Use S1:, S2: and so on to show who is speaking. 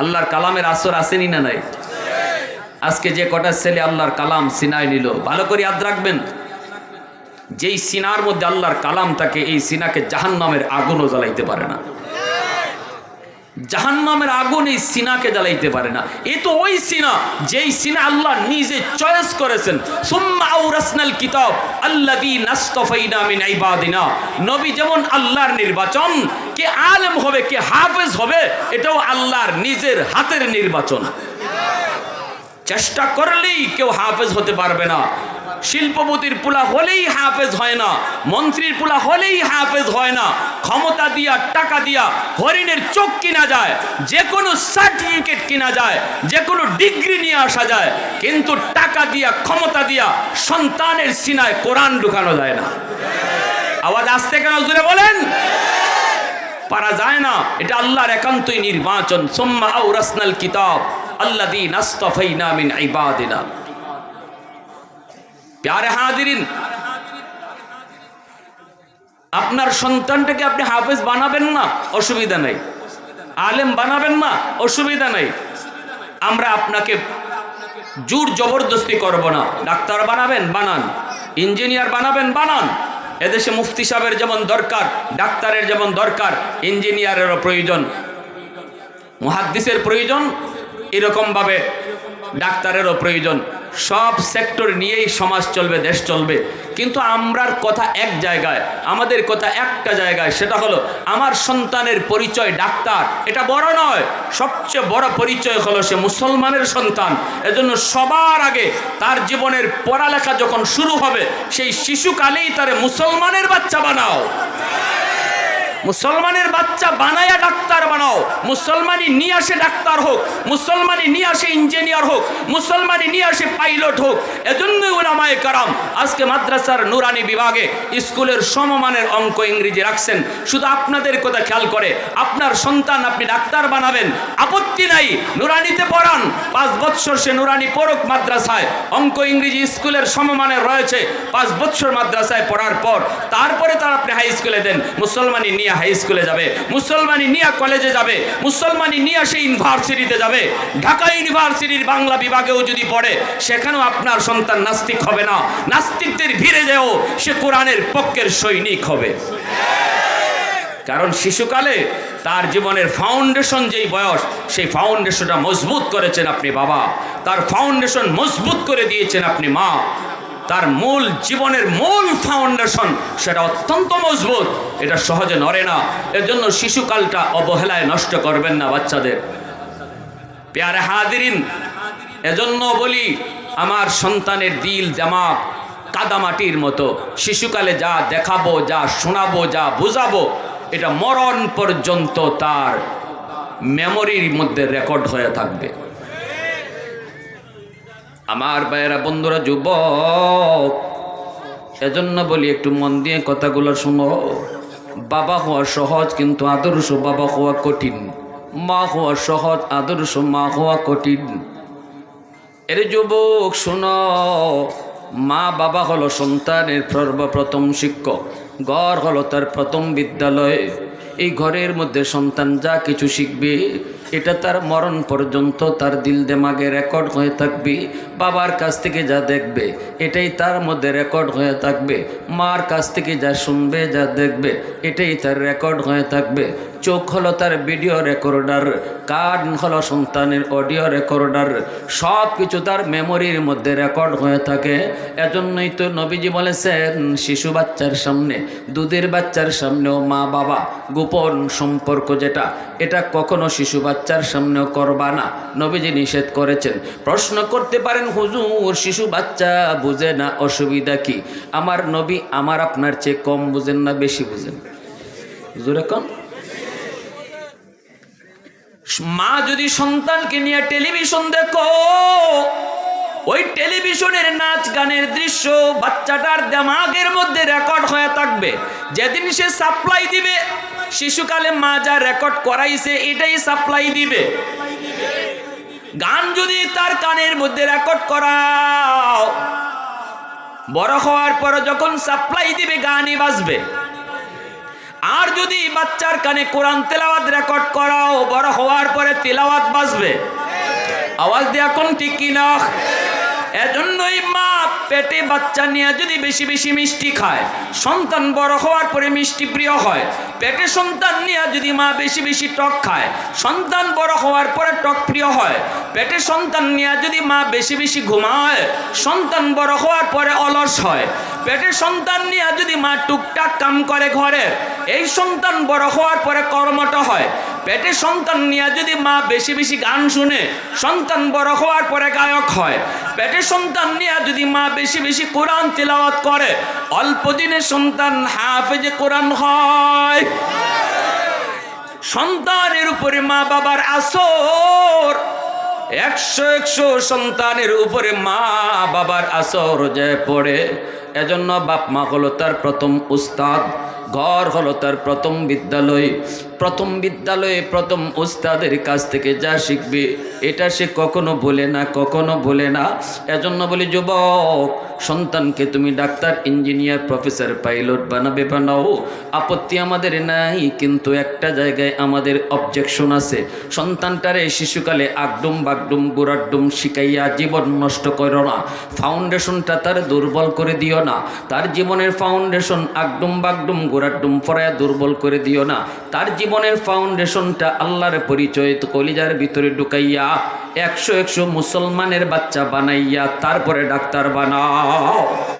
S1: আল্লাহর কালামের আসর আসেনি না নাই? আজকে যে কটা ছেলে আল্লাহর কালাম সিনায় নিল, ভালো করে আদ রাখবেন। যেই সিনার মধ্যে আল্লাহর কালাম তাকে এই সিনাকে জাহান্নামের আগুনও জ্বালাইতে পারে না। জাহান্নামের আগুন এই সিনাকে জ্বালাইতে পারে না। এ তো ওই সিনা, যেই সিনা আল্লাহ নিজে চয়েস করেছেন। সুম্মা কিতাব, আল্লাযী নাসতাফাইনা মিন ইবাদিনা। নবী যেমন আল্লাহর নির্বাচন, কে আলেম হবে, কে হাফেজ হবে, এটাও আল্লাহর নিজের হাতের নির্বাচন। চেষ্টা করলেই কেউ হাফেজ হতে পারবে না। শিল্পপতির পোলা হলেই হাফেজ হয় না, মন্ত্রীর পোলা হলেই হাফেজ হয় না, ক্ষমতা দিয়া, টাকা দিয়া, হরিণের চোখ কিনা যায় যে কোনো সার্টিফিকেট কিনা যায় যে কোনো ডিগ্রি নিয়ে আসা যায়, কিন্তু টাকা দিয়া, ক্ষমতা দিয়া, সন্তানের সিনায় কোরআন ঢুকানো যায় না। আওয়াজ আসতে কেন জুড়ে বলেন? পারা যায় না, এটা আল্লাহর একান্তই নির্বাচন। সোম্মা আউ রাসনাল কিতাব, আল্লাযী নাসতাফাইনা মিন ইবাদিনা। প্যারে হাজিরিন। আপনার সন্তানটাকে আপনি হাফেজ বানাবেন না? অসুবিধা নেই। আলেম বানাবেন না? অসুবিধা নেই। আমরা আপনাকে জোর জবরদস্তি করব না। ডাক্তার বানাবেন, বানান। ইঞ্জিনিয়ার বানাবেন, বানান। এদেশে মুফতি সাহেবের যেমন দরকার, ডাক্তারের যেমন দরকার, ইঞ্জিনিয়ারেরও প্রয়োজন। মহাদ্দিসের প্রয়োজন, এরকমভাবে ডাক্তারেরও প্রয়োজন। সব সেক্টর নিয়েই সমাজ চলবে, দেশ চলবে। কিন্তু আমরার কথা এক জায়গায়, আমাদের কথা একটা জায়গায়, সেটা হলো আমার সন্তানের পরিচয় ডাক্তার। এটা বড় নয়, সবচেয়ে বড় পরিচয় হলো সে মুসলমানের সন্তান। এজন্য সবার আগে তার জীবনের পড়ালেখা যখন শুরু হবে, সেই শিশুকালেই তারে মুসলমানের বাচ্চা বানাও। মুসলমানের বাচ্চা বানায়া ডাক্তার বানাও। মুসলমানি নিয়ে আসে ডাক্তার হোক, মুসলমানি নিয়ে আসে ইঞ্জিনিয়ার হোক, মুসলমানি নিয়ে আসে পাইলট হোক। এজন্যই ওলামায়ে কারাম আজকে মাদ্রাসার নুরানি বিভাগে স্কুলের সমমানের অঙ্ক ইংরেজি রাখছেন। শুধু আপনাদের কথা খেয়াল করে, আপনার সন্তান আপনি ডাক্তার বানাবেন, আপত্তি নাই। নুরানিতে পড়ান, পাঁচ বৎসর সে নুরানি পড়ুক মাদ্রাসায়। অঙ্ক ইংরেজি স্কুলের সমমানের রয়েছে, পাঁচ বৎসর মাদ্রাসায় পড়ার পর, তারপরে তার আপনি হাই স্কুলে দেন। মুসলমানি নিয়ে হাই স্কুলে যাবে, মুসলমানি নিয়ে কলেজে যাবে, মুসলমানি নিয়ে সে ইউনিভার্সিটিতে যাবে। ঢাকা ইউনিভার্সিটির বাংলা বিভাগেও যদি পড়ে, সেখানেও আপনার সন্তান নাস্তিক হবে না। নাস্তিকদের ভিড়ে যেও, সে কোরআনের পক্ষের সৈনিক হবে। কারণ শিশুকালে তার জীবনের ফাউন্ডেশন যেই বয়স, সেই ফাউন্ডেশনটা মজবুত করেছেন আপনি বাবা। তার ফাউন্ডেশন মজবুত করে দিয়েছেন আপনি মা। তার মূল জীবনের মূল ফাউন্ডেশন সেটা অত্যন্ত মজবুত। এটা সহজে নড়ে না। এর জন্য শিশুকালটা অবহেলায় নষ্ট করবেন না বাচ্চাদের। পেয়ারে হাদিরিন এজন্য বলি আমার সন্তানের দিল জামাক কাদামাটির মতো। শিশুকালে যা দেখাবো, যা শোনাবো, যা বুঝাবো, এটা মরণ পর্যন্ত তার মেমোরির মধ্যে রেকর্ড হয়ে থাকবে। আমার ভাইয়েরা, বন্ধুরা, যুবক এজন্য বলি, একটু মন দিয়ে কথাগুলো শুনো। বাবা হওয়া সহজ, কিন্তু আদর্শ বাবা হওয়া কঠিন। মা হওয়া সহজ, আদর্শ মা হওয়া কঠিন। এর যুবক, শোনো, মা বাবা হলো সন্তানের সর্বপ্রথম শিক্ষক। ঘর হলো তার প্রথম বিদ্যালয়। এই ঘরের মধ্যে সন্তান যা কিছু শিখবে, এটা তার মরণ পর্যন্ত তার দিল দেমাগে রেকর্ড হয়ে থাকবে, বাবার কাছ থেকে যা দেখবে, এটাই তার মধ্যে রেকর্ড হয়ে থাকবে, মার কাছ থেকে যা শুনবে, যা দেখবে, এটাই তার রেকর্ড হয়ে থাকবে। চোখ হলো তার ভিডিও রেকর্ডার কান হলো সন্তানের অডিও রেকর্ডার সব কিছু তার মেমোরির মধ্যে রেকর্ড হয়ে থাকে। এজন্যই তো নবীজি বলেছেন, শিশু বাচ্চার সামনে, দুধের বাচ্চার সামনেও মা বাবা গোপন সম্পর্ক যেটা, এটা কখনো শিশু বাচ্চার সামনেও করবা না। নবীজি নিষেধ করেছেন। প্রশ্ন করতে পারেন, হুজুর, শিশু বাচ্চা বুঝে না, অসুবিধা কি? আমার নবী আমার আপনার চেয়ে কম বুঝেন না, বেশি বুঝেন। হুজুরে কম। মা যদি সন্তানকে নিয়ে টেলিভিশন দেখো, ওই টেলিভিশনের নাচ গানের দৃশ্য বাচ্চাটার দেমাগের মধ্যে রেকর্ড হয়ে থাকবে। যেদিন সে সাপ্লাই দিবে শিশুকালে মা যা রেকর্ড করাইছে, এটাই সাপ্লাই দিবে। গান যদি তার কানের মধ্যে রেকর্ড করাও, বড় হওয়ার পর যখন সাপ্লাই দিবে, গানই বাজবে। আর যদি বাচ্চার কানে কোরআন তেলাওয়াত রেকর্ড করাও, বড় হওয়ার পরে তেলাওয়াত বাজবে। আওয়াজ দেয়া কোন ঠিক কিনা এজন্যই মা পেটে বাচ্চা নিয়ে যদি বেশি বেশি মিষ্টি খায়, সন্তান বড় হওয়ার পরে মিষ্টি প্রিয় হয়। পেটে সন্তান নিয়ে যদি মা বেশি বেশি টক খায়, সন্তান বড় হওয়ার পরে টক প্রিয় হয়। পেটে সন্তান নিয়ে যদি মা বেশি বেশি ঘুমায়, সন্তান বড় হওয়ার পরে অলস হয়। পেটে সন্তান নিয়ে যদি মা টুকটাক কাম করে ঘরে, এই সন্তান বড় হওয়ার পরে কর্মটা হয়। পেটে সন্তান নিয়ে যদি মা বেশি বেশি গান শুনে সন্তান বড় হওয়ার পরে গায়ক হয়, পেটে সন্তান নিয়ে যদি মা বেশি বেশি কোরআন তেলাওয়াত করে, অল্প দিনে সন্তান হাফেজে কোরআন হয়। সন্তানের উপরে মা বাবার আসর, একশো একশো সন্তানের উপরে মা বাবার আসর যে পড়ে, এজন্য বাপ মা হলো তার প্রথম উস্তাদ, ঘর হলো তার প্রথম বিদ্যালয়। প্রথম বিদ্যালয়ে প্রথম ওস্তাদের কাছ থেকে যা শিখবে, এটা সে কখনো ভুলে না, কখনো ভুলে না। এজন্য বলি, যুবক, সন্তানকে তুমি ডাক্তার, ইঞ্জিনিয়ার, প্রফেসর, পাইলট বানাবে, বানাও। আপত্তি আমাদের নাই, কিন্তু একটা জায়গায় আমাদের অবজেকশন আছে। সন্তানটারে শিশুকালে আগডুম বাগডুম, গুড়াডুম শিখাইয়া জীবন নষ্ট করো না। ফাউন্ডেশনটা তার দুর্বল করে দিও না। তার জীবনের ফাউন্ডেশন আগডুম বাগডুম, গুড়াডুম ফরায়া দুর্বল করে দিও না। তার জীবনের ফাউন্ডেশনটা আল্লাহর পরিচয় কলিজার ভিতরে ঢুকাইয়া একশো একশো মুসলমানের বাচ্চা বানাইয়া তারপরে ডাক্তার বানাও।